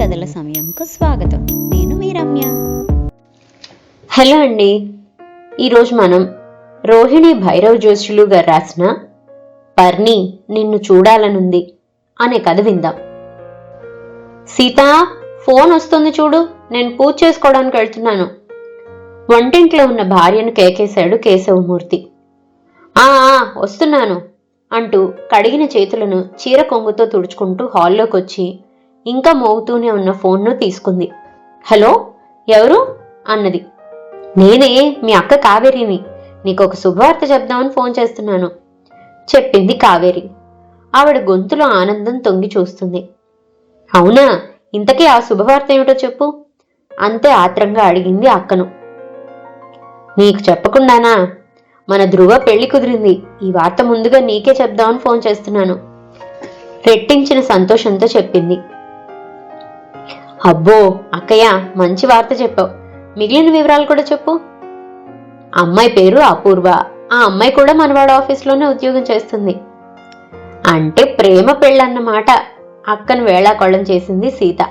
కథల సమయంకు స్వాగతం. నేను మీ రమ్య. హలో అండి. ఈరోజు మనం రోహిణి భైరవ్ జోషులు గారు రాసిన పర్ణి నిన్ను చూడాలనుంది అనే కథ విందాం. సీత ఫోన్ వస్తుంది చూడు నేను పూజ చేసుకోవడానికి వెళ్తున్నాను. వంటింట్లో ఉన్న భార్యను కేకేశాడు కేశవమూర్తి. ఆ ఆ, వస్తున్నాను అంటూ కడిగిన చేతులను చీర కొంగుతో తుడుచుకుంటూ హాల్లోకి వచ్చి ఇంకా మోగుతూనే ఉన్న ఫోన్ను తీసుకుంది. హలో ఎవరు? అన్నది. నేనే మీ అక్క కావేరిని. నీకు ఒక శుభవార్త చెప్దామని ఫోన్ చేస్తున్నాను. చెప్పింది కావేరి. ఆవిడ గొంతులో ఆనందం తొంగి చూస్తుంది. అవునా? ఇంతకీ ఆ శుభవార్త ఏమిటో చెప్పు. అంతే ఆత్రంగా అడిగింది అక్కను. నీకు చెప్పకుండానా? మన ధ్రువ పెళ్ళి కుదిరింది. ఈ వార్త ముందుగా నీకే చెప్దామని ఫోన్ చేస్తున్నాను. రెట్టించిన సంతోషంతో చెప్పింది. అబ్బో అక్కయ్య మంచి వార్త చెప్పావు. మిగిలిన వివరాలు కూడా చెప్పు. అమ్మాయి పేరు అపూర్వ. ఆ అమ్మాయి కూడా మనవాడ ఆఫీస్లోనే ఉద్యోగం చేస్తుంది. అంటే ప్రేమ పెళ్ళన్నమాట. అక్కను వేళాకొళ్ళం చేసింది సీత.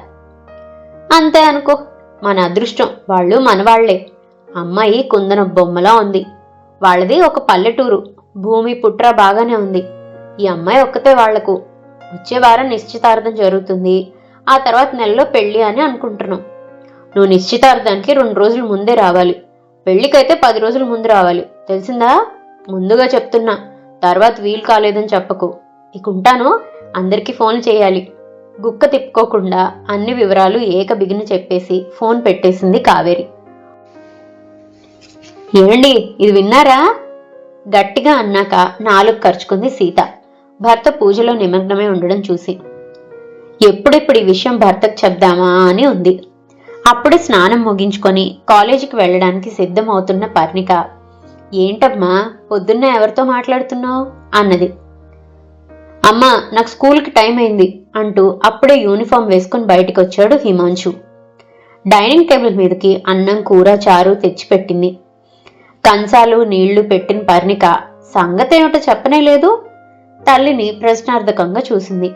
అంతే అనుకో మన అదృష్టం వాళ్ళు మనవాళ్ళే. అమ్మాయి కుందన బొమ్మలా ఉంది. వాళ్ళది ఒక పల్లెటూరు. భూమి పుట్ర బాగానే ఉంది. ఈ అమ్మాయి ఒక్కతే వాళ్ళకు. వచ్చే వారం నిశ్చితార్థం జరుగుతుంది. ఆ తర్వాత నెలలో పెళ్ళి అని అనుకుంటున్నాం. నువ్వు నిశ్చితార్థానికి రెండు రోజుల ముందే రావాలి. పెళ్ళికైతే పది రోజుల ముందు రావాలి. తెలిసిందా? ముందుగా చెప్తున్నా. తర్వాత వీలు కాలేదని చెప్పకు. ఇక ఉంటాను. అందరికీ ఫోన్ చేయాలి. గుక్క తిప్పుకోకుండా అన్ని వివరాలు ఏక బిగిన చెప్పేసి ఫోన్ పెట్టేసింది కావేరి. ఏమండి ఇది విన్నారా? గట్టిగా అన్నాక నాలుగు ఖర్చుకుంది సీత. భర్త పూజలో నిమగ్నమై ఉండడం చూసి. ఎప్పుడెప్పుడు ఈ విషయం భర్తకు చెప్దామా అని ఉంది. అప్పుడే స్నానం ముగించుకొని కాలేజీకి వెళ్ళడానికి సిద్ధమవుతున్న పర్ణిక ఏంటమ్మా పొద్దున్న ఎవరితో మాట్లాడుతున్నావు? అన్నది. అమ్మా నాకు స్కూల్కి టైం అయింది అంటూ అప్పుడే యూనిఫామ్ వేసుకుని బయటికి వచ్చాడు హిమాంశు. డైనింగ్ టేబుల్ మీదకి అన్నం కూర చారు తెచ్చిపెట్టింది. కంచాలు నీళ్ళు పెట్టిన పర్ణిక సంగతేమిటో చెప్పనే లేదు? తల్లిని ప్రశ్నార్థకంగా చూసింది.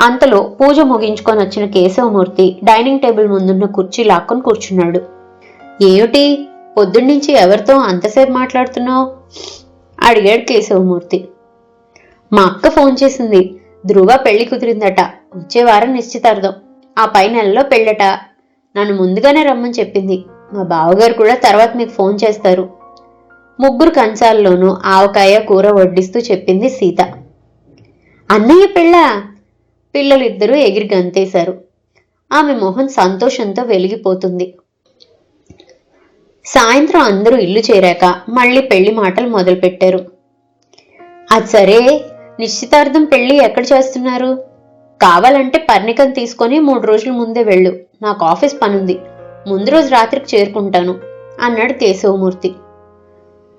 అంతలో పూజ ముగించుకొని వచ్చిన కేశవమూర్తి డైనింగ్ టేబుల్ ముందున్న కుర్చీ లాక్కొని కూర్చున్నాడు. ఏమిటి? పొద్దున్నుంచి ఎవరితో అంతసేపు మాట్లాడుతున్నావు? అడిగాడు కేశవమూర్తి. మా అక్క ఫోన్ చేసింది. ధ్రువ పెళ్ళి కుదిరిందట. వచ్చే వారం నిశ్చితార్థం. ఆ పై నెలలో పెళ్ళట. నన్ను ముందుగానే రమ్మని చెప్పింది. మా బావగారు కూడా తర్వాత మీకు ఫోన్ చేస్తారు. ముగ్గురు కంచాల్లోనూ ఆవకాయ కూర వడ్డిస్తూ చెప్పింది సీత. అన్నయ్య పెళ్ళ? పిల్లలిద్దరూ ఎగిరి గంతేశారు ఆమె మొహం సంతోషంతో వెలిగిపోతుంది. సాయంత్రం అందరూ ఇల్లు చేరాక మళ్ళీ పెళ్ళి మాటలు మొదలుపెట్టారు. అది సరే నిశ్చితార్థం పెళ్ళి ఎక్కడ చేస్తున్నారు? కావాలంటే పర్ణికం తీసుకొని మూడు రోజుల ముందే వెళ్ళు. నాకు ఆఫీస్ పనుంది. ముందు రోజు రాత్రికి చేరుకుంటాను అన్నాడు కేశవమూర్తి.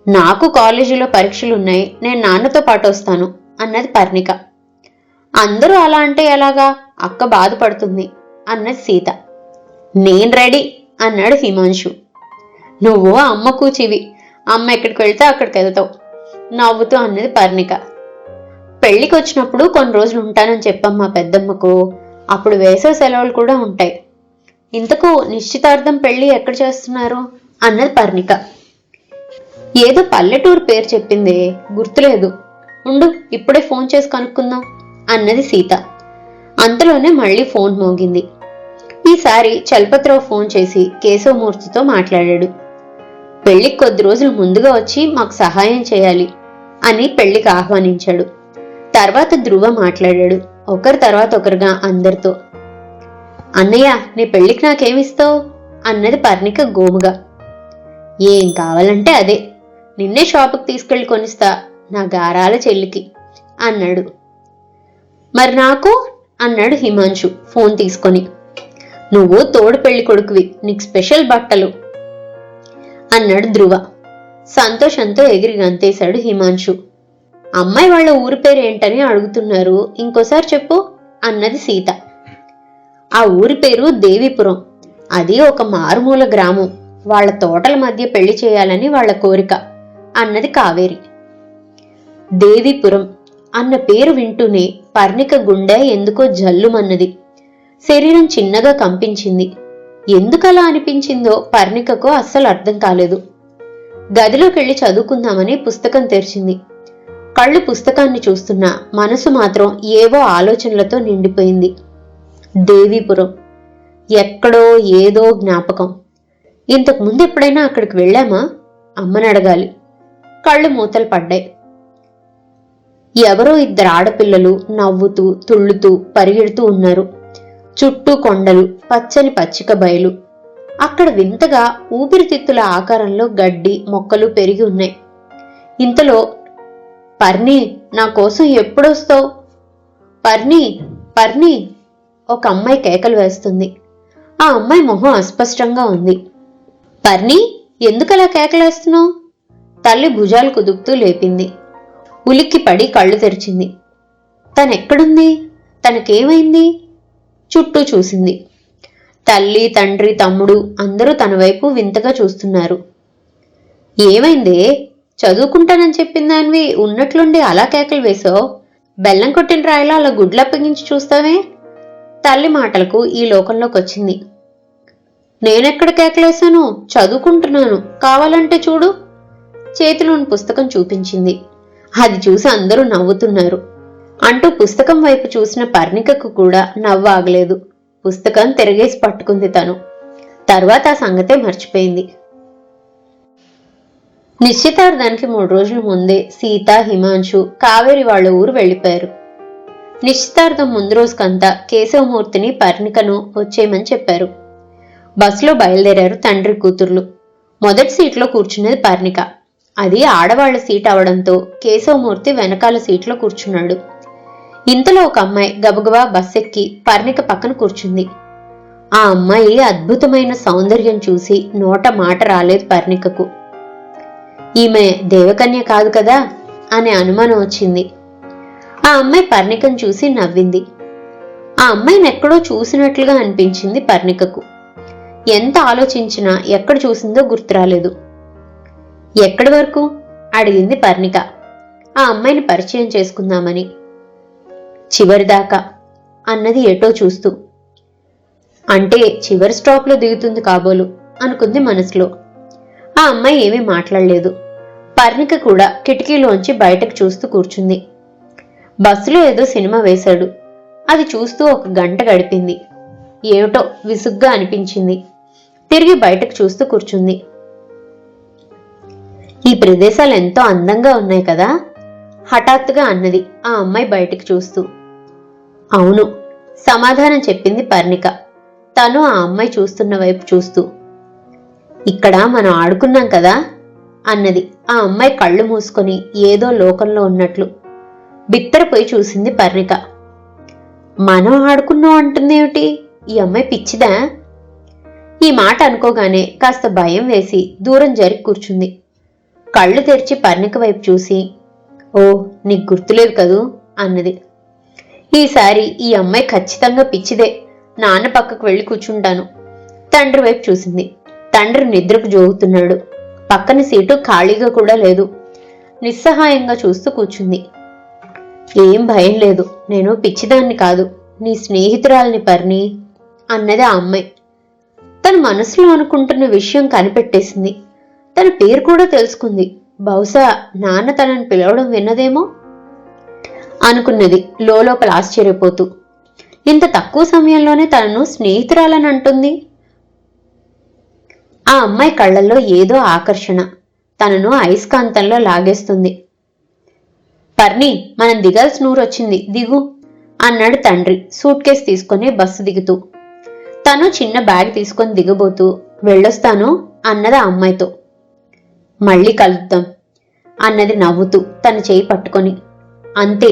నాకు కాలేజీలో పరీక్షలున్నాయి. నేను నాన్నతో పాటు వస్తాను అన్నది పర్ణిక. అందరూ అలా అంటే ఎలాగా? అక్క బాధపడుతుంది అన్నది సీత. నేను రెడీ అన్నాడు హిమాంశు. నువ్వు అమ్మ కూచివి. అమ్మ ఎక్కడికి వెళ్తే అక్కడికి వెళ్తావు. నవ్వుతూ అన్నది పర్ణిక. పెళ్ళికి వచ్చినప్పుడు కొన్ని రోజులు ఉంటానని చెప్పమ్మా పెద్దమ్మకు. అప్పుడు వేసవి సెలవులు కూడా ఉంటాయి. ఇంతకు నిశ్చితార్థం పెళ్ళి ఎక్కడ చేస్తున్నారు? అన్నది పర్ణిక. ఏదో పల్లెటూరు పేరు చెప్పిందే. గుర్తులేదు. ఉండు ఇప్పుడే ఫోన్ చేసి కనుక్కుందాం. అన్నది సీత. అంతలోనే మళ్ళీ ఫోన్ మోగింది. ఈసారి చల్పత్రావు ఫోన్ చేసి కేశవమూర్తితో మాట్లాడాడు. పెళ్ళికి కొద్ది రోజులు ముందుగా వచ్చి మాకు సహాయం చేయాలి అని పెళ్ళికి ఆహ్వానించాడు. తర్వాత ధ్రువ మాట్లాడాడు ఒకరి తర్వాత ఒకరుగా అందరితో. అన్నయ్య నీ పెళ్ళికి నాకేమిస్తావు అన్నది పర్ణిక గోముగా. ఏం కావాలంటే అదే. నిన్నే షాపుకి తీసుకెళ్ళి కొనిస్తా నా గారాల చెల్లికి అన్నాడు. మరి నాకు? అన్నాడు హిమాంశు ఫోన్ తీసుకొని. నువ్వు తోడు పెళ్ళి కొడుకువి నీకు స్పెషల్ బట్టలు అన్నాడు ధ్రువ. సంతోషంతో ఎగిరి గంతేశాడు హిమాంశు. అమ్మాయి వాళ్ళ ఊరి పేరు ఏంటని అడుగుతున్నారు ఇంకోసారి చెప్పు అన్నది సీత. ఆ ఊరి పేరు దేవిపురం. అది ఒక మారుమూల గ్రామం. వాళ్ళ తోటల మధ్య పెళ్ళి చేయాలని వాళ్ళ కోరిక అన్నది కావేరి. దేవిపురం. అన్న పేరు వింటూనే పర్ణిక గుండె ఎందుకో జల్లుమన్నది. శరీరం చిన్నగా కంపించింది. ఎందుకలా అనిపించిందో పర్ణికకు అస్సలు అర్థం కాలేదు. గదిలోకెళ్ళి చదువుకుందామని పుస్తకం తెరిచింది. కళ్ళు పుస్తకాన్ని చూస్తున్నా మనసు మాత్రం ఏవో ఆలోచనలతో నిండిపోయింది. దేవీపురం. ఎక్కడో ఏదో జ్ఞాపకం. ఇంతకు ముందు ఎప్పుడైనా అక్కడికి వెళ్ళామా? అమ్మని అడగాలి కళ్ళు మూతలు పడ్డాయి. ఎవరో ఇద్దరు ఆడపిల్లలు నవ్వుతూ తుళ్ళుతూ పరిగెడుతూ ఉన్నారు. చుట్టూ కొండలు పచ్చని పచ్చిక బయలు. అక్కడ వింతగా ఊపిరితిత్తుల ఆకారంలో గడ్డి మొక్కలు పెరిగి ఉన్నాయి. ఇంతలో పర్ణి నా కోసం ఎప్పుడొస్తావు? పర్ణి పర్ణి ఒక అమ్మాయి కేకలు వేస్తుంది. ఆ అమ్మాయి మొహం అస్పష్టంగా ఉంది. పర్ణి ఎందుకలా కేకలేస్తున్నావు? తల్లి భుజాలు కుదుపుతూ లేపింది. ఉలిక్కిపడి కళ్ళు తెరిచింది. తనెక్కడుంది? తనకేమైంది? చుట్టూ చూసింది. తల్లి తండ్రి తమ్ముడు అందరూ తన వైపు వింతగా చూస్తున్నారు. ఏమైందే? చదువుకుంటానని చెప్పిన దానివి ఉన్నట్లుండి అలా కేకలు వేసావు బెల్లం కొట్టిన రాయిలా అలా గుడ్లు అప్పగించి చూస్తావే? తల్లి మాటలకు ఈ లోకంలోకి వచ్చింది నేనెక్కడ కేకలేశాను? చదువుకుంటున్నాను. కావాలంటే చూడు. చేతిలోని పుస్తకం చూపించింది. అది చూసి అందరూ నవ్వుతున్నారు. అంటూ పుస్తకం వైపు చూసిన పర్ణికకు కూడా నవ్వు ఆగలేదు పుస్తకం తిరగేసి పట్టుకుంది తను. తర్వాత ఆ సంగతే మర్చిపోయింది. నిశ్చితార్థానికి మూడు రోజుల ముందే సీత హిమాంశు కావేరి వాళ్ళ ఊరు వెళ్ళిపోయారు. నిశ్చితార్థం ముందు రోజుకంతా కేశవమూర్తిని పర్ణికను వచ్చేయమని చెప్పారు. బస్సులో బయలుదేరారు తండ్రి కూతుర్లు. మొదటి సీట్లో కూర్చున్నది పర్ణిక. అది ఆడవాళ్ళ సీట్ అవడంతో కేశవమూర్తి వెనకాల సీట్లో కూర్చున్నాడు. ఇంతలో ఒక అమ్మాయి గబగబా బస్ ఎక్కి పర్ణిక పక్కన కూర్చుంది. ఆ అమ్మాయి అద్భుతమైన సౌందర్యం చూసి నోట మాట రాలేదు పర్ణికకు ఈమె దేవకన్య కాదు కదా? అనే అనుమానం వచ్చింది. ఆ అమ్మాయి పర్ణికను చూసి నవ్వింది. ఆ అమ్మాయిని ఎక్కడో చూసినట్లుగా అనిపించింది పర్ణికకు ఎంత ఆలోచించినా ఎక్కడ చూసిందో గుర్తురాలేదు. ఎక్కడి వరకు? అడిగింది పర్ణిక. ఆ అమ్మాయిని పరిచయం చేసుకుందామని. చివరిదాకా అన్నది ఎటో చూస్తూ. అంటే చివరి స్టాప్లో దిగుతుంది కాబోలు అనుకుంది మనసులో. ఆ అమ్మాయి ఏమీ మాట్లాడలేదు. పర్ణిక కూడా కిటికీలోంచి బయటకు చూస్తూ కూర్చుంది. బస్సులో ఏదో సినిమా వేశాడు. అది చూస్తూ ఒక గంట గడిపింది. ఏమిటో విసుగ్గా అనిపించింది. తిరిగి బయటకు చూస్తూ కూర్చుంది. ఈ ప్రదేశాలు ఎంతో అందంగా ఉన్నాయి కదా? హఠాత్తుగా అన్నది ఆ అమ్మాయి బయటికి చూస్తూ. అవును సమాధానం చెప్పింది పర్ణిక. తను ఆ అమ్మాయి చూస్తున్న వైపు చూస్తూ. ఇక్కడ మనం ఆడుకున్నాం కదా? అన్నది ఆ అమ్మాయి కళ్ళు మూసుకొని ఏదో లోకంలో ఉన్నట్లు. బిత్తరపోయి చూసింది పర్ణిక. మనం ఆడుకున్నాం అంటుందేమిటి? ఈ అమ్మాయి పిచ్చిదా? ఈ మాట అనుకోగానే కాస్త భయం వేసి దూరం జరిగి కూర్చుంది. కళ్ళు తెరిచి పర్ణిక వైపు చూసి ఓ నీకు గుర్తులేదు కదూ? అన్నది. ఈసారి ఈ అమ్మాయి ఖచ్చితంగా పిచ్చిదే. నాన్న పక్కకు వెళ్ళి కూర్చుంటాను. తండ్రి వైపు చూసింది. తండ్రి నిద్రకు జోగుతున్నాడు. పక్కన సీటు ఖాళీగా కూడా లేదు. నిస్సహాయంగా చూస్తూ కూర్చుంది. ఏం భయం లేదు. నేను పిచ్చిదాన్ని కాదు. నీ స్నేహితురాలని పర్ని అన్నది ఆ అమ్మాయి. తన మనసులో అనుకుంటున్న విషయం కనిపెట్టేసింది. తన పేరు కూడా తెలుసుకుంది. బహుశా నాన్న తనని పిలవడం విన్నదేమో? అనుకున్నది లోపల ఆశ్చర్యపోతూ. ఇంత తక్కువ సమయంలోనే తనను స్నేహితురాలని అంటుంది? ఆ అమ్మాయి కళ్ళల్లో ఏదో ఆకర్షణ. తనను అయస్కాంతంలో లాగేస్తుంది. పర్ని మనం దిగాల్సిన వచ్చింది దిగు అన్నాడు తండ్రి సూట్ కేస్ తీసుకుని బస్సు దిగుతూ. తను చిన్న బ్యాగ్ తీసుకొని దిగబోతూ వెళ్ళొస్తాను అన్నది ఆ అమ్మాయితో. మళ్ళీ కలుద్దాం అన్నది నవ్వుతూ తన చేయి పట్టుకొని. అంతే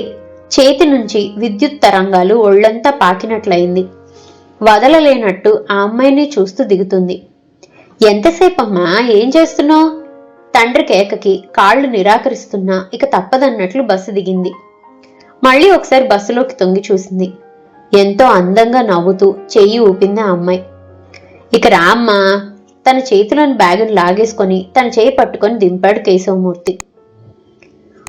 చేతి నుంచి విద్యుత్ తరంగాలు ఒళ్ళంతా పాకినట్లయింది. వదలలేనట్టు ఆ అమ్మాయిని చూస్తూ దిగుతుంది. ఎంతసేపమ్మా ఏం చేస్తున్నావు? తండ్రి కేకకి కాళ్ళు నిరాకరిస్తున్నా ఇక తప్పదన్నట్లు బస్సు దిగింది. మళ్ళీ ఒకసారి బస్సులోకి తొంగి చూసింది. ఎంతో అందంగా నవ్వుతూ చెయ్యి ఊపింది ఆ అమ్మాయి. ఇక రామ్మా తన చేతిలోని బ్యాగును లాగేసుకొని తన చేయి పట్టుకొని దింపాడు కేశవమూర్తి.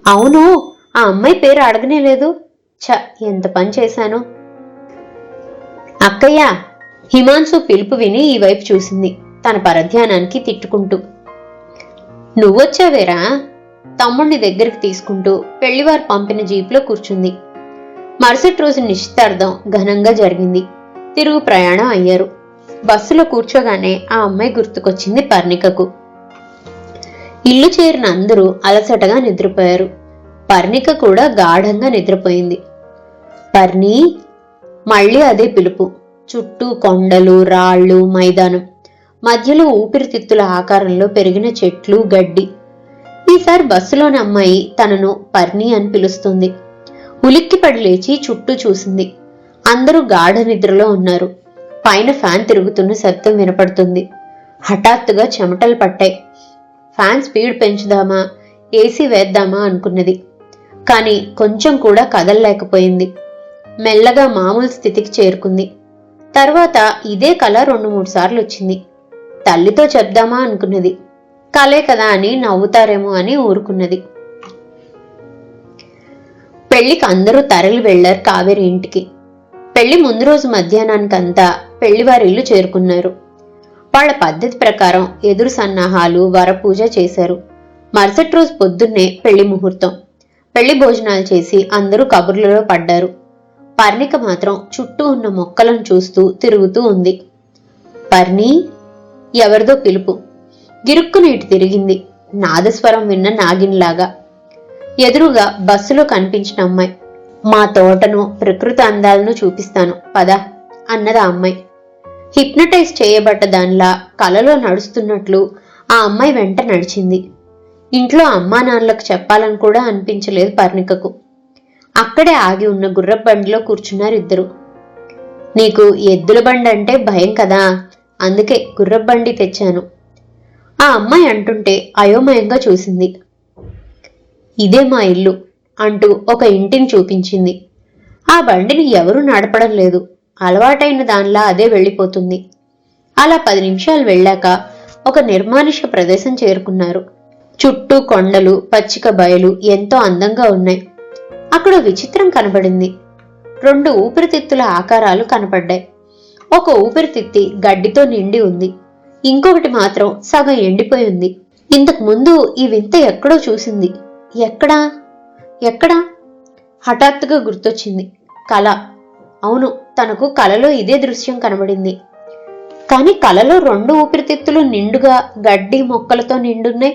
అవును ఆ అమ్మాయి పేరు అడగనే లేదు. ఛ ఎంత పని చేశాను. అక్కయ్య హిమాన్సు పిలుపు విని ఈ వైపు చూసింది. తన పరధ్యానానికి తిట్టుకుంటూ. నువ్వొచ్చావేరా? తమ్ముడిని దగ్గరికి తీసుకుంటూ పెళ్ళివారు పంపిన జీపులో కూర్చుంది. మరుసటి రోజు నిశ్చితార్థం ఘనంగా జరిగింది. తిరుగు ప్రయాణం అయ్యారు. బస్సులో కూర్చోగానే ఆ అమ్మాయి గుర్తుకొచ్చింది పర్ణికకు. ఇల్లు చేరిన అందరూ అలసటగా నిద్రపోయారు. పర్ణిక కూడా గాఢంగా నిద్రపోయింది. పర్ణి మళ్ళీ అదే పిలుపు. చుట్టూ కొండలు రాళ్ళు మైదానం. మధ్యలో ఊపిరితిత్తుల ఆకారంలో పెరిగిన చెట్లు గడ్డి. ఈసారి బస్సులోని అమ్మాయి తనను పర్ణి అని పిలుస్తుంది. ఉలిక్కిపడి లేచి చుట్టూ చూసింది. అందరూ గాఢ నిద్రలో ఉన్నారు. పైన ఫ్యాన్ తిరుగుతున్న శబ్దం వినపడుతుంది. హఠాత్తుగా చెమటలు పట్టాయి. Fan speed పెంచుదామా? ఏసీ వేద్దామా అనుకున్నది. కానీ కొంచెం కూడా కదలలేకపోయింది. మెల్లగా మామూలు స్థితికి చేరుకుంది. తర్వాత ఇదే కళ రెండు మూడు సార్లు వచ్చింది. తల్లితో చెప్దామా అనుకున్నది. కలే కదా అని నవ్వుతారేమో అని ఊరుకున్నది. పెళ్ళికి అందరూ తరలి వెళ్ళారు కావేరి ఇంటికి. పెళ్ళి ముందు రోజు మధ్యాహ్నానికంతా పెళ్ళివారి ఇల్లు చేరుకున్నారు. వాళ్ళ పద్ధతి ప్రకారం ఎదురు సన్నాహాలు వరపూజ చేశారు. మరుసటి రోజు పొద్దున్నే పెళ్ళి ముహూర్తం. పెళ్ళి భోజనాలు చేసి అందరూ కబుర్లలో పడ్డారు. పర్ణిక మాత్రం చుట్టూ ఉన్న మొక్కలను చూస్తూ తిరుగుతూ ఉంది. పర్ణి ఎవరిదో పిలుపు. గిరుక్కు ఇటు తిరిగింది నాదస్వరం విన్న నాగిన్లాగా. ఎదురుగా బస్సులో కనిపించిన అమ్మాయి. మా తోటను ప్రకృతి అందాలను చూపిస్తాను. పద అన్నది ఆ అమ్మాయి. హిప్నటైజ్ చేయబడ్డ దానిలా కలలో నడుస్తున్నట్లు ఆ అమ్మాయి వెంట నడిచింది. ఇంట్లో అమ్మా నాన్నలకు చెప్పాలని కూడా అనిపించలేదు పర్ణికకు. అక్కడే ఆగి ఉన్న గుర్రపు బండిలో కూర్చున్నారు ఇద్దరు. నీకు ఎద్దుల బండి అంటే భయం కదా? అందుకే గుర్రపు బండి తెచ్చాను. ఆ అమ్మాయి అంటుంటే అయోమయంగా చూసింది. ఇదే మా ఇల్లు అంటూ ఒక ఇంటిని చూపించింది. ఆ బండిని ఎవరూ నడపడం లేదు. అలవాటైన దానిలా అదే వెళ్ళిపోతుంది. అలా పది నిమిషాలు వెళ్ళాక ఒక నిర్మానుష్య ప్రదేశం చేరుకున్నారు. చుట్టూ కొండలు పచ్చిక బయలు ఎంతో అందంగా ఉన్నాయి. అక్కడ విచిత్రం కనబడింది. రెండు ఊపిరితిత్తుల ఆకారాలు కనపడ్డాయి. ఒక ఊపిరితిత్తి గడ్డితో నిండి ఉంది. ఇంకొకటి మాత్రం సగం ఎండిపోయి ఉంది. ఇంతకు ముందు ఈ వింత ఎక్కడో చూసింది. ఎక్కడా? ఎక్కడా? హఠాత్తుగా గుర్తొచ్చింది. కళ. అవును తనకు కలలో ఇదే దృశ్యం కనబడింది. కానీ కలలో రెండు ఊపిరితిత్తులు నిండుగా గడ్డి మొక్కలతో నిండున్నాయి.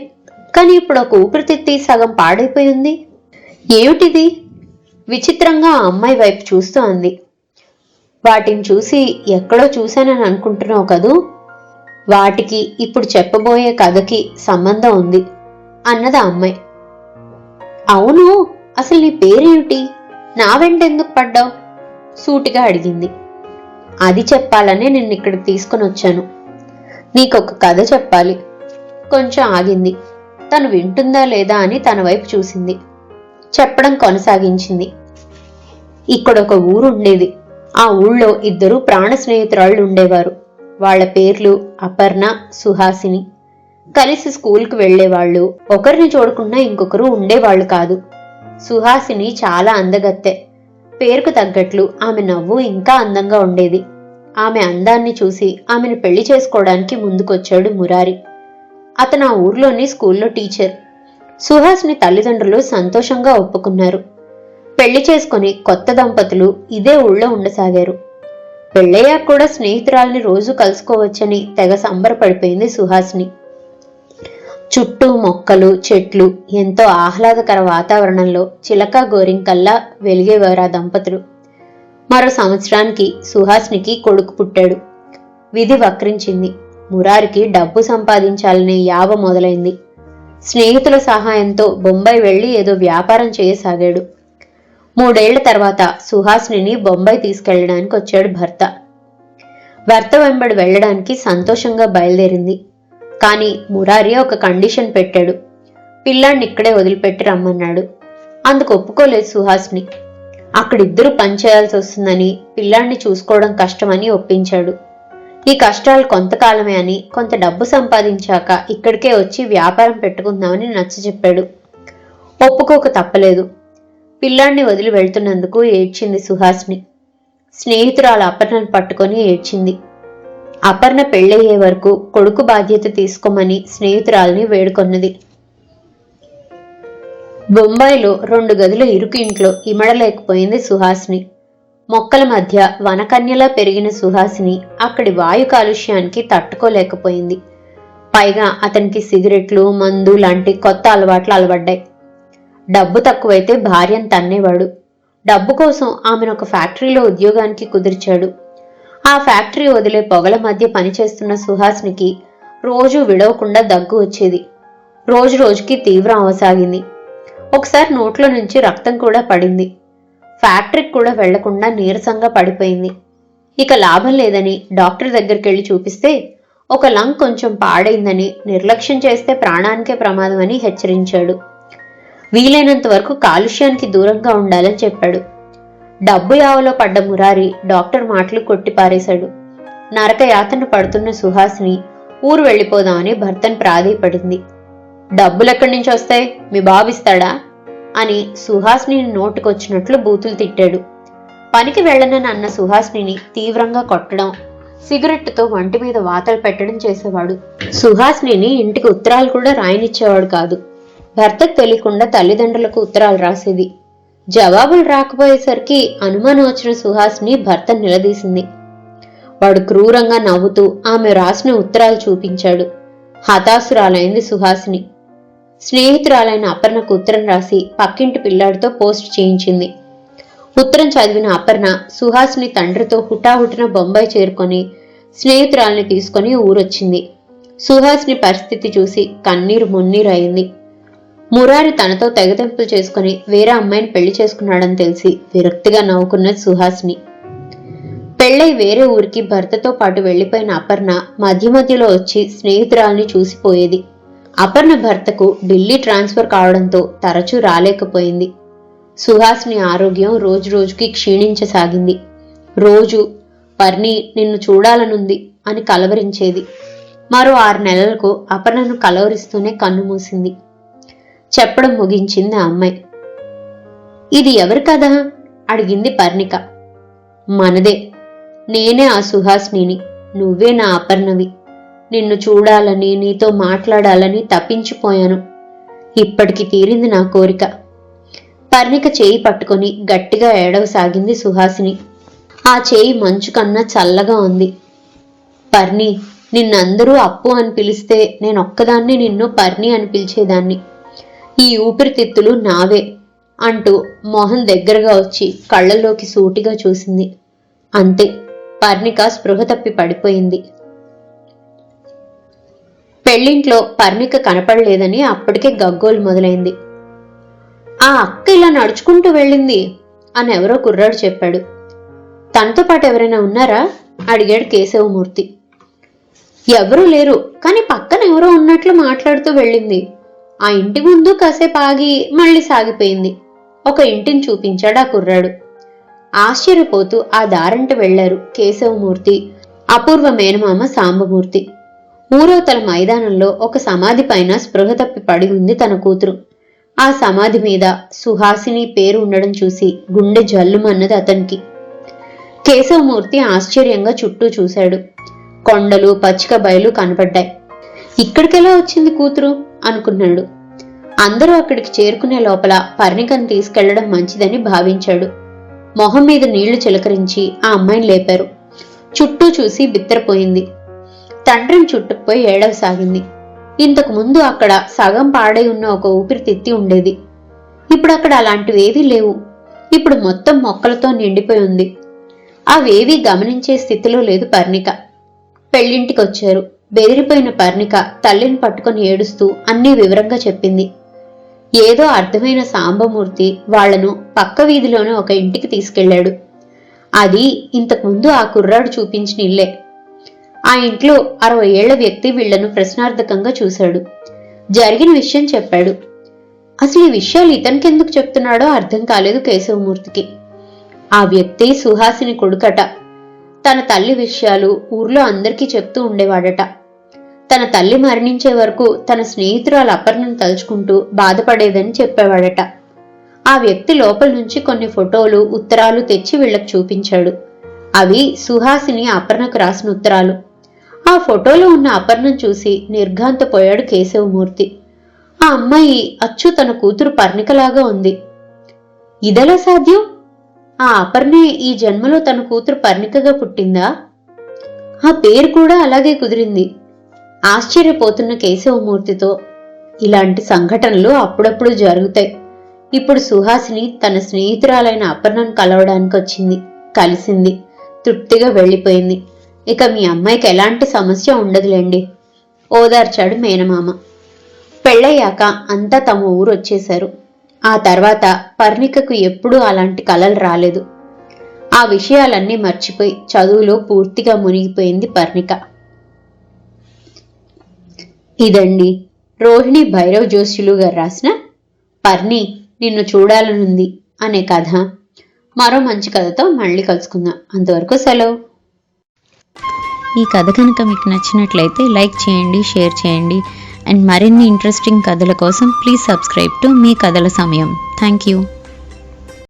కానీ ఇప్పుడు ఒక ఊపిరితిత్తి సగం పాడైపోయి ఉంది. ఏమిటిది? విచిత్రంగా ఆ అమ్మాయి వైపు చూస్తూ అంది. వాటిని చూసి ఎక్కడో చూశానని అనుకుంటున్నావు కదూ? వాటికి ఇప్పుడు చెప్పబోయే కథకి సంబంధం ఉంది అన్నది ఆ అమ్మాయి. అవును అసలు నీ పేరేమిటి? నా వెంట ఎందుకు పడ్డావు? సూటిగా అడిగింది. అది చెప్పాలనే నిన్ను ఇక్కడ తీసుకుని వచ్చాను. నీకొక కథ చెప్పాలి. కొంచెం ఆగింది. తను వింటుందా లేదా అని తన వైపు చూసింది. చెప్పడం కొనసాగించింది. ఇక్కడ ఒక ఊరు ఉండేది. ఆ ఊళ్ళో ఇద్దరు ప్రాణ స్నేహితురాళ్ళు ఉండేవారు. వాళ్ళ పేర్లు అపర్ణ సుహాసిని. కలిసి స్కూల్కి వెళ్ళేవాళ్ళు ఒకరిని చూడకుండా ఇంకొకరు ఉండేవాళ్ళు కాదు. సుహాసిని చాలా అందగత్తె. పేరుకు తగ్గట్లు ఆమె నవ్వు ఇంకా అందంగా ఉండేది. ఆమె అందాన్ని చూసి ఆమెను పెళ్ళి చేసుకోవడానికి ముందుకొచ్చాడు మురారి. అతను ఆ ఊర్లోని స్కూల్లో టీచర్. సుహాస్ని తల్లిదండ్రులు సంతోషంగా ఒప్పుకున్నారు. పెళ్ళి చేసుకుని కొత్త దంపతులు ఇదే ఊళ్ళో ఉండసాగారు. పెళ్ళయ్యాక కూడా స్నేహితురాల్ని రోజు కలుసుకోవచ్చని తెగ సంబరపడిపోయింది సుహాస్ని. చుట్టూ మొక్కలు చెట్లు ఎంతో ఆహ్లాదకర వాతావరణంలో చిలక గోరింకల్లా వెలిగేవారు ఆ దంపతులు. మరో సంవత్సరానికి సుహాస్నికి కొడుకు పుట్టాడు. విధి వక్రించింది. మురారికి డబ్బు సంపాదించాలనే యావ మొదలైంది. స్నేహితుల సహాయంతో బొంబాయి వెళ్ళి ఏదో వ్యాపారం చేయసాగాడు. మూడేళ్ళ తర్వాత సుహాస్ని బొంబాయి తీసుకెళ్ళడానికి వచ్చాడు భర్త. భర్త వెంబడి వెళ్ళడానికి సంతోషంగా బయలుదేరింది. కానీ మురారి ఒక కండిషన్ పెట్టాడు. పిల్లాడిని ఇక్కడే వదిలిపెట్టి రమ్మన్నాడు. అందుకు ఒప్పుకోలేదు సుహాస్ని. అక్కడిద్దరూ పనిచేయాల్సి వస్తుందని పిల్లాడిని చూసుకోవడం కష్టమని ఒప్పించాడు. ఈ కష్టాలు కొంతకాలమే అని కొంత డబ్బు సంపాదించాక ఇక్కడికే వచ్చి వ్యాపారం పెట్టుకుందామని నచ్చజెప్పాడు ఒప్పుకోక తప్పలేదు. పిల్లాడిని వదిలి వెళ్తున్నందుకు ఏడ్చింది సుహాస్ని. స్నేహితురాలు అపర్ణను పట్టుకొని ఏడ్చింది. అపర్ణ పెళ్ళయ్యే వరకు కొడుకు బాధ్యత తీసుకోమని స్నేహితురాల్ని వేడుకొన్నది. బొంబాయిలో రెండు గదుల ఇరుకు ఇంట్లో ఇమడలేకపోయింది సుహాసిని. మొక్కల మధ్య వనకన్యలా పెరిగిన సుహాసిని అక్కడి వాయు కాలుష్యానికి తట్టుకోలేకపోయింది. పైగా అతనికి సిగరెట్లు మందు లాంటి కొత్త అలవాట్లు అలవడ్డాయి. డబ్బు తక్కువైతే భార్యను తన్నేవాడు. డబ్బు కోసం ఆమెను ఒక ఫ్యాక్టరీలో ఉద్యోగానికి కుదిర్చాడు. ఆ ఫ్యాక్టరీ వదిలే పొగల మధ్య పనిచేస్తున్న సుహాస్నికి రోజు విడవకుండా దగ్గు వచ్చేది. రోజు రోజుకి తీవ్రం అవసాగింది. ఒకసారి నోట్లో నుంచి రక్తం కూడా పడింది. ఫ్యాక్టరీకి కూడా వెళ్ళకుండా నీరసంగా పడిపోయింది. ఇక లాభం లేదని డాక్టర్ దగ్గరికి వెళ్ళి చూపిస్తే ఒక లంగ్ కొంచెం పాడైందని నిర్లక్ష్యం చేస్తే ప్రాణానికే ప్రమాదమని హెచ్చరించాడు. వీలైనంత వరకు కాలుష్యానికి దూరంగా ఉండాలని చెప్పాడు. డబ్బు యావలో పడ్డ మురారి డాక్టర్ మాటలు కొట్టిపారేశాడు. నరక యాతన పడుతున్న సుహాసిని ఊరు వెళ్ళిపోదామని భర్తను ప్రాధేయపడింది. డబ్బులెక్కడి నుంచి వస్తాయి? మీ బాబిస్తాడా అని సుహాసిని నోటుకొచ్చినట్లు బూతులు తిట్టాడు. పనికి వెళ్ళనని అన్న సుహాసిని తీవ్రంగా కొట్టడం సిగరెట్తో వంటి మీద వాతలు పెట్టడం చేసేవాడు. సుహాసిని ఇంటికి ఉత్తరాలు కూడా రాయనిచ్చేవాడు కాదు. భర్తకు తెలియకుండా తల్లిదండ్రులకు ఉత్తరాలు రాసేది జవాబులు రాకపోయేసరికి అనుమానం వచ్చిన సుహాస్ని భర్త నిలదీసింది. వాడు క్రూరంగా నవ్వుతూ ఆమె రాసిన ఉత్తరాలు చూపించాడు. హతాసురాలైంది సుహాసిని. స్నేహితురాలైన అపర్ణకు ఉత్తరం రాసి పక్కింటి పిల్లాడితో పోస్ట్ చేయించింది. ఉత్తరం చదివిన అపర్ణ సుహాసిని తండ్రితో హుటాహుటిన బొంబాయి చేరుకొని స్నేహితురాల్ని తీసుకొని ఊరొచ్చింది. సుహాసిని పరిస్థితి చూసి కన్నీరు మున్నీరు అయింది మురారి తనతో తెగతెంపులు చేసుకుని వేరే అమ్మాయిని పెళ్ళి చేసుకున్నాడని తెలిసి విరక్తిగా నవ్వుకున్నది సుహాసిని. పెళ్ళై వేరే ఊరికి భర్తతో పాటు వెళ్ళిపోయిన అపర్ణ మధ్య మధ్యలో వచ్చి స్నేహితురాల్ని చూసిపోయేది అపర్ణ భర్తకు ఢిల్లీ ట్రాన్స్ఫర్ కావడంతో తరచూ రాలేకపోయింది. సుహాసిని ఆరోగ్యం రోజు రోజుకి క్షీణించసాగింది. రోజు పర్ణి నిన్ను చూడాలనుంది అని కలవరించేది. మరో ఆరు నెలలకు అపర్ణను కలవరిస్తూనే కన్ను మూసింది. చెప్పడం ముగించింది ఆ అమ్మాయి. ఇది ఎవరి కథ అడిగింది పర్ణిక. మనదే. నేనే ఆ సుహాస్నిని. నువ్వే నా అపర్ణవి. నిన్ను చూడాలని నీతో మాట్లాడాలని తప్పించిపోయాను. ఇప్పటికి తీరింది నా కోరిక. పర్ణిక చేయి పట్టుకొని గట్టిగా ఏడవసాగింది సుహాసిని. ఆ చేయి మంచు కన్నా చల్లగా ఉంది. పర్ణి నిన్నందరూ అప్పు అని పిలిస్తే నేనొక్కదాన్ని నిన్ను పర్ణి అని పిలిచేదాన్ని. ఈ ఊపిరితిత్తులు నావే అంటూ మోహన్ దగ్గరగా వచ్చి కళ్ళల్లోకి సూటిగా చూసింది. అంతే పర్ణిక స్పృహ తప్పి పడిపోయింది. పెళ్ళింట్లో పర్ణిక కనపడలేదని అప్పటికే గగ్గోలు మొదలైంది. ఆ అక్క ఇలా నడుచుకుంటూ వెళ్ళింది అని ఎవరో కుర్రాడు చెప్పాడు. తనతో పాటు ఎవరైనా ఉన్నారా? అడిగాడు కేశవమూర్తి. ఎవరూ లేరు కానీ పక్కన ఎవరో ఉన్నట్లు మాట్లాడుతూ వెళ్ళింది. ఆ ఇంటి ముందు కాసేపు ఆగి మళ్ళీ సాగిపోయింది. ఒక ఇంటిని చూపించాడు ఆ కుర్రాడు. ఆశ్చర్యపోతూ ఆ దారంట వెళ్ళారు కేశవమూర్తి అపూర్వ మేనమామ సాంబమూర్తి. ఊరవతల మైదానంలో ఒక సమాధి పైన స్పృహ తప్పి పడి ఉంది తన కూతురు. ఆ సమాధి మీద సుహాసిని పేరు ఉండడం చూసి గుండె జల్లుమన్నది అతనికి. కేశవమూర్తి ఆశ్చర్యంగా చుట్టూ చూశాడు. కొండలు పచ్చిక బయలు కనపడ్డాయి. ఇక్కడికెలా వచ్చింది కూతురు? అనుకున్నాడు. అందరూ అక్కడికి చేరుకునే లోపల పర్ణికను తీసుకెళ్ళడం మంచిదని భావించాడు. మొహం మీద నీళ్ళు చిలకరించి ఆ అమ్మాయిని లేపారు. చుట్టూ చూసి బిత్తరపోయింది. తండ్రిని చుట్టుకుపోయి ఏడవసాగింది. ఇంతకు ముందు అక్కడ సగం పాడై ఉన్న ఒక ఊపిరితిత్తి ఉండేది. ఇప్పుడు అక్కడ అలాంటివేవీ లేవు. ఇప్పుడు మొత్తం మొక్కలతో నిండిపోయి ఉంది. అవేవీ గమనించే స్థితిలో లేదు పర్ణిక. పెళ్ళింటికొచ్చారు. బెదిరిపోయిన పర్ణిక తల్లిని పట్టుకొని ఏడుస్తూ అన్నీ వివరంగా చెప్పింది. ఏదో అర్థమైన సాంబమూర్తి వాళ్ళను పక్క వీధిలోనే ఒక ఇంటికి తీసుకెళ్ళాడు అది ఇంతకుముందు ఆ కుర్రాడు చూపించిన ఇల్లే. ఆ ఇంట్లో అరవై ఏళ్ళ వ్యక్తి వీళ్ళను ప్రశ్నార్థకంగా చూశాడు. జరిగిన విషయం చెప్పాడు. అసలు ఈ విషయాలు ఇతనికి ఎందుకు చెప్తున్నాడో అర్థం కాలేదు కేశవమూర్తికి. ఆ వ్యక్తి సుహాసిని కొడుకట. తన తల్లి విషయాలు ఊర్లో అందరికీ చెప్తూ ఉండేవాడట. తన తల్లి మరణించే వరకు తన స్నేహితురాలు అపర్ణను తలుచుకుంటూ బాధపడేదని చెప్పేవాడట. ఆ వ్యక్తి లోపల నుంచి కొన్ని ఫోటోలు ఉత్తరాలు తెచ్చి వీళ్ళకు చూపించాడు. అవి సుహాసిని అపర్ణకు రాసిన ఉత్తరాలు. ఆ ఫోటోలో ఉన్న అపర్ణం చూసి నిర్ఘాంతపోయాడు కేశవమూర్తి. ఆ అమ్మాయి అచ్చు తన కూతురు పర్ణికలాగా ఉంది. ఇదెలా సాధ్యం? ఆ అపర్ణే ఈ జన్మలో తన కూతురు పర్ణికగా పుట్టిందా? ఆ పేరు కూడా అలాగే కుదిరింది. ఆశ్చర్యపోతున్న కేశవమూర్తితో ఇలాంటి సంఘటనలు అప్పుడప్పుడు జరుగుతాయి. ఇప్పుడు సుహాసిని తన స్నేహితురాలైన అపర్ణను కలవడానికి వచ్చింది. కలిసింది. తృప్తిగా వెళ్ళిపోయింది. ఇక మీ అమ్మాయికి ఎలాంటి సమస్య ఉండదులేండి. ఓదార్చాడు మేనమామ. పెళ్ళయ్యాక అంతా తమ ఊరు వచ్చేశారు. ఆ తర్వాత పర్ణికకు ఎప్పుడూ అలాంటి కలలు రాలేదు. ఆ విషయాలన్నీ మర్చిపోయి చదువులో పూర్తిగా మునిగిపోయింది పర్ణిక. ఇదండి. రోహిణి భైరవ్ జోషులు గారు రాసిన పర్ని నిన్ను చూడాలనుంది అనే కథ. మరో మంచి కథతో మళ్ళీ కలుసుకుందాం. అంతవరకు సెలవు. ఈ కథ కనుక మీకు నచ్చినట్లయితే లైక్ చేయండి షేర్ చేయండి. అండ్ మరిన్ని ఇంట్రెస్టింగ్ కథల కోసం ప్లీజ్ సబ్స్క్రైబ్ టు మీ కథల సమయం. Thank you.